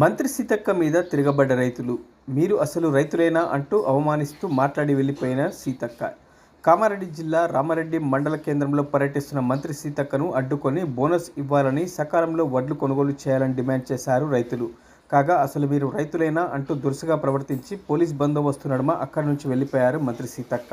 మంత్రి సీతక్క మీద తిరగబడ్డ రైతులు మీరు అసలు రైతులేనా అంటూ అవమానిస్తూ మాట్లాడి వెళ్ళిపోయిన సీతక్క. కామారెడ్డి జిల్లా రామారెడ్డి మండల కేంద్రంలో పర్యటిస్తున్న మంత్రి సీతక్కను అడ్డుకొని బోనస్ ఇవ్వాలని సకాలంలో వడ్లు కొనుగోలు చేయాలని డిమాండ్ చేశారు రైతులు. కాగా అసలు మీరు రైతులేనా అంటూ దురుసుగా ప్రవర్తించి పోలీస్ బందోబస్తు నడుమ అక్కడి నుంచి వెళ్ళిపోయారు మంత్రి సీతక్క.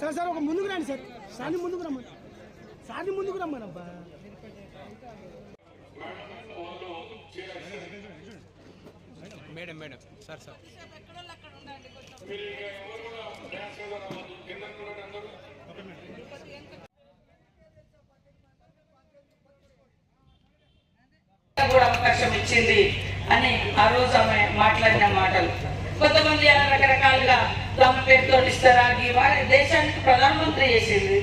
సార్ సార్ ఒక ముందుకు రండి సార్. సార్ని ముందుకు రమ్మని. సార్ని ముందుకు రమ్మని అబ్బా. Madam madam. సార్ సార్ కూడా అవకాశం ఇచ్చింది అని ఆ రోజు ఆమె మాట్లాడిన మాటలు. కొంతమంది అలా రకరకాలుగా తమ పేరుతో ఇస్తారాగి వారి దేశానికి ప్రధానమంత్రి చేసింది.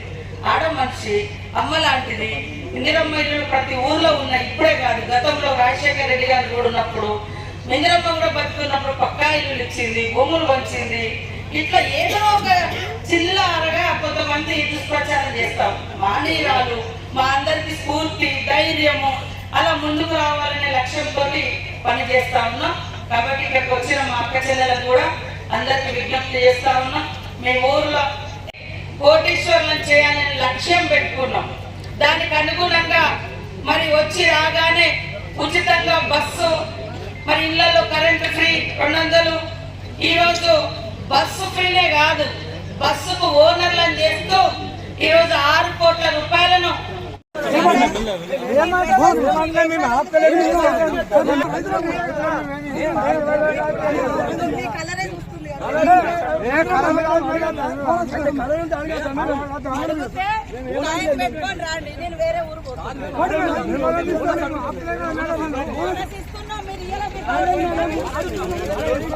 ఆడ మనిషి అమ్మ లాంటిది. ఇందిరమ్మ ఇల్లు ప్రతి ఊర్లో ఉన్న ఇప్పుడే కాదు గతంలో రాజశేఖర రెడ్డి గారు కూడా ఉన్నప్పుడు ఇందిరమ్మ కూడా బతుకున్నప్పుడు పక్కా ఇల్లు ఇచ్చింది భూములు పంచింది. ఇట్లా ఏదో ఒక చిల్లరగా కొంతమంది దుష్ప్రచారం చేస్తాం. మానీయురాలు మా అందరికి స్ఫూర్తి ధైర్యము అలా ముందుకు రావాలి లక్ష్యంతో పని చేస్తా ఉన్నాం. కాబట్టి ఇక్కడికి వచ్చిన మా అక్క చెల్లెలకు కూడా అందరికి విజ్ఞప్తి చేస్తా ఉన్నాం. మేము ఊర్లో కోటీశ్వరులను చేయాలని లక్ష్యం పెట్టుకున్నాం. దానికి అనుగుణంగా మరి వచ్చి రాగానే ఉచితంగా బస్సు మరి ఇళ్ళలో కరెంటు ఫ్రీ రెండు వందలు. ఈరోజు బస్సు ఫ్రీనే కాదు బస్సుకు ఓనర్లను చేస్తూ రండి నేను వేరే ఊరు పోతాను మీరు